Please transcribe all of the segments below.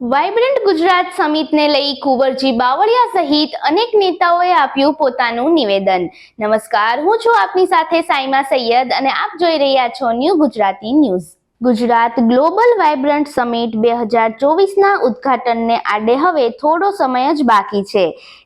Vibrant Gujarat સમિટને લઈ કુંવરજી બાવળિયા સહિત અનેક નેતાઓએ આપ્યું પોતાનું નિવેદન. નમસ્કાર, હું છું આપની સાથે સાઈમા સૈયદ અને આપ જોઈ રહ્યા છો new Gujarati news. Gujarat global vibrant summit બે હજાર ચોવીસના ઉદ્ઘાટનને આડે હવે થોડો સમય જ બાકી છે.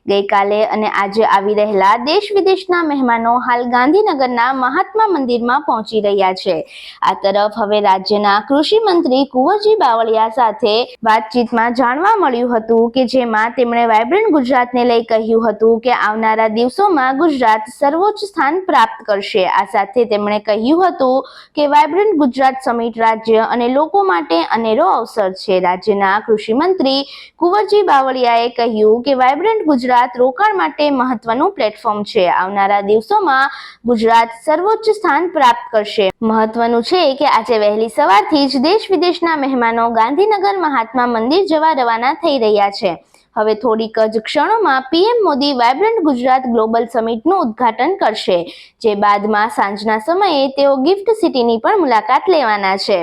ગઈકાલે અને આજે આવી રહેલા દેશ વિદેશના મહેમાનો હાલ ગાંધીનગરના મહાત્મા મંદિરમાં પહોંચી રહ્યા છે. આ તરફ હવે રાજ્યના કૃષિ મંત્રી કુંવરજી બાવળિયા સાથે વાતચીતમાં જાણવા મળ્યું હતું કે જેમાં તેમણે વાઇબ્રન્ટ ગુજરાતને લઈ કહ્યું હતું કે આવનારા દિવસોમાં ગુજરાત સર્વોચ્ચ સ્થાન પ્રાપ્ત કરશે. આ સાથે તેમણે કહ્યું હતું કે વાઇબ્રન્ટ ગુજરાત સમિટ રાજ્ય અને લોકો માટે અનેરો અવસર છે. રાજ્યના કૃષિ મંત્રી કુંવરજી બાવળિયાએ કહ્યું કે વાઇબ્રન્ટ ગુજરાત રોકાણ માટે મહત્વનું પ્લેટફોર્મ છે. આવનારા દિવસોમાં ગુજરાત સર્વોચ્ચ સ્થાન પ્રાપ્ત કરશે. મહત્વનું છે કે આજે વહેલી સવારથી જ દેશ વિદેશના મહેમાનો ગાંધીનગર મહાત્મા મંદિર જવા રવાના થઈ રહ્યા છે. હવે થોડીક જ ક્ષણોમાં PM Modi vibrant Gujarat global સમિટનું ઉદ્ઘાટન કરશે, જે બાદમાં સાંજના સમયે તેઓ ગિફ્ટ સિટીની પણ મુલાકાત લેવાના છે.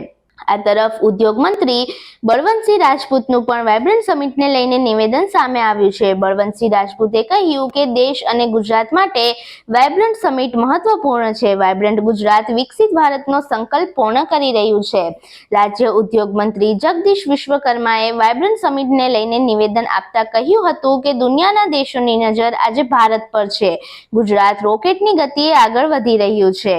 આ તરફ ઉદ્યોગ મંત્રી બળવંતસિંહ રાજપૂતનું પણ વાઇબ્રન્ટ સમિટને લઈને નિવેદન સામે આવ્યું છે. બળવંતસિંહ રાજપૂતે કહ્યું કે દેશ અને ગુજરાત માટે વાઇબ્રન્ટ સમિટ મહત્વપૂર્ણ છે. વાઇબ્રન્ટ ગુજરાત વિકસિત ભારતનો સંકલ્પ પૂર્ણ કરી રહ્યું છે. રાજ્ય ઉદ્યોગ મંત્રી જગદીશ વિશ્વકર્માએ વાઇબ્રન્ટ સમિટને લઈને નિવેદન આપતા કહ્યું હતું કે દુનિયાના દેશોની નજર આજે ભારત પર છે. ગુજરાત રોકેટની ગતિએ આગળ વધી રહ્યું છે.